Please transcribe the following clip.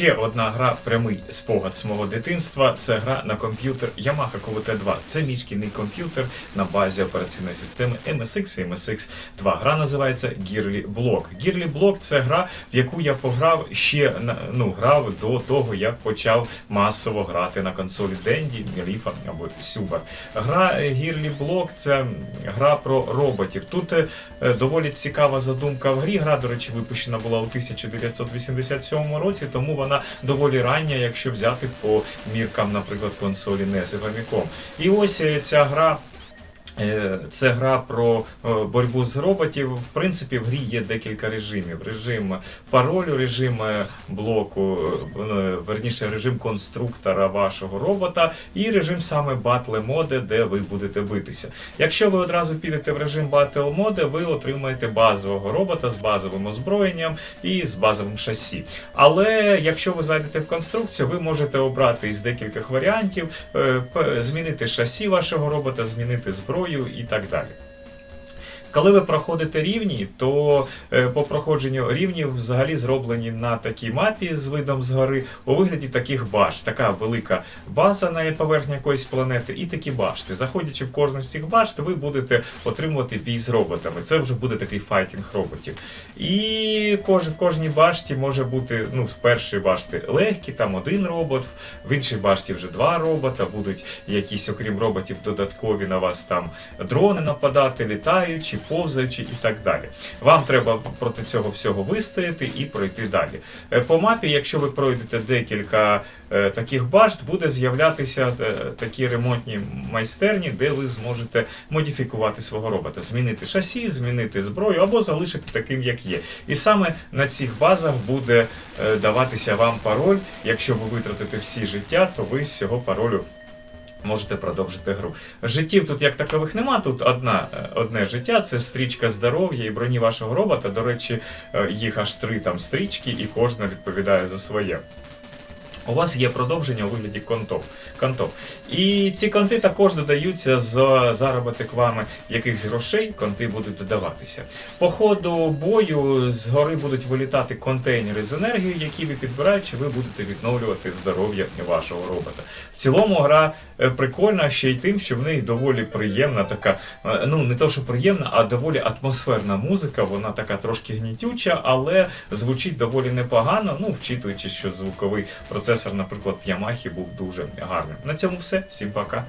Ще одна гра прямий спогад з мого дитинства. Це гра на комп'ютер Yamaha QVT 2. Це мій шкільний комп'ютер на базі операційної системи MSX і MSX 2. Гра називається Gearly Block. Gearly Block це гра, в яку я пограв ще ну, грав до того, як почав масово грати на консолі Dendy, Leaf або Super. Гра Gearly Block це гра про роботів. Тут е, доволі цікава задумка в грі. Гра, до речі, випущена була у 1987 році, тому вона доволі рання, якщо взяти по міркам, наприклад, консолі NES і Famicom. І ось е, ця гра. Е, Це гра про е, боротьбу з роботів. В принципі, в грі є декілька режимів: режим паролю, режим е, блоку, верніше, режим конструктора вашого робота, і режим саме Battle моди, де ви будете битися. Якщо ви одразу підете в режим Battle моди, ви отримаєте базового робота з базовим озброєнням і з базовим шасі. Але якщо ви зайдете в конструкцію, ви можете обрати із декількох варіантів, змінити шасі вашого робота, змінити зброю і так далі. Коли ви проходите рівні, то е, по проходженню рівнів взагалі зроблені на такій мапі з видом згори у вигляді таких башт. Така велика база на поверхні якоїсь планети, і такі башти. Заходячи в кожну з цих башт, ви будете отримувати бій з роботами. Це вже буде такий файтінг роботів. І кож, в кожній башті може бути ну, з першої башти легкі, там один робот, в іншій башті вже два робота, будуть якісь, окрім роботів, додаткові на вас там дрони нападати, літаючі, повзаючі і так далі. Вам треба проти цього всього вистояти і пройти далі. Е, По мапі, якщо ви пройдете декілька е, таких башт, буде з'являтися е, такі ремонтні майстерні, де ви зможете модифікувати свого робота, змінити шасі, змінити зброю або залишити таким, як є. І саме на цих базах буде даватися вам пароль. Якщо ви витратите всі життя, то ви з цього паролю можете продовжити гру. Життів тут як такових нема. Тут одна, е, одне життя це стрічка здоров'я і броні вашого робота. До речі, е, їх аж три там стрічки, і кожна відповідає за своє. У вас є продовження у вигляді контов. контов. І ці конти також додаються за заробіток вами якихось грошей, конти будуть додаватися. По ходу бою згори будуть вилітати контейнери з енергією, які ви підбираючи, ви будете відновлювати здоров'я вашого робота. В цілому гра е, прикольна ще й тим, що в неї доволі приємна така, е, ну не то, що приємна, а доволі атмосферна музика. Вона така трошки гнітюча, але звучить доволі непогано. Ну, вчитуючи, що звуковий процесор, наприклад, в Ямахі був дуже гарним. На цьому все. Всім пока.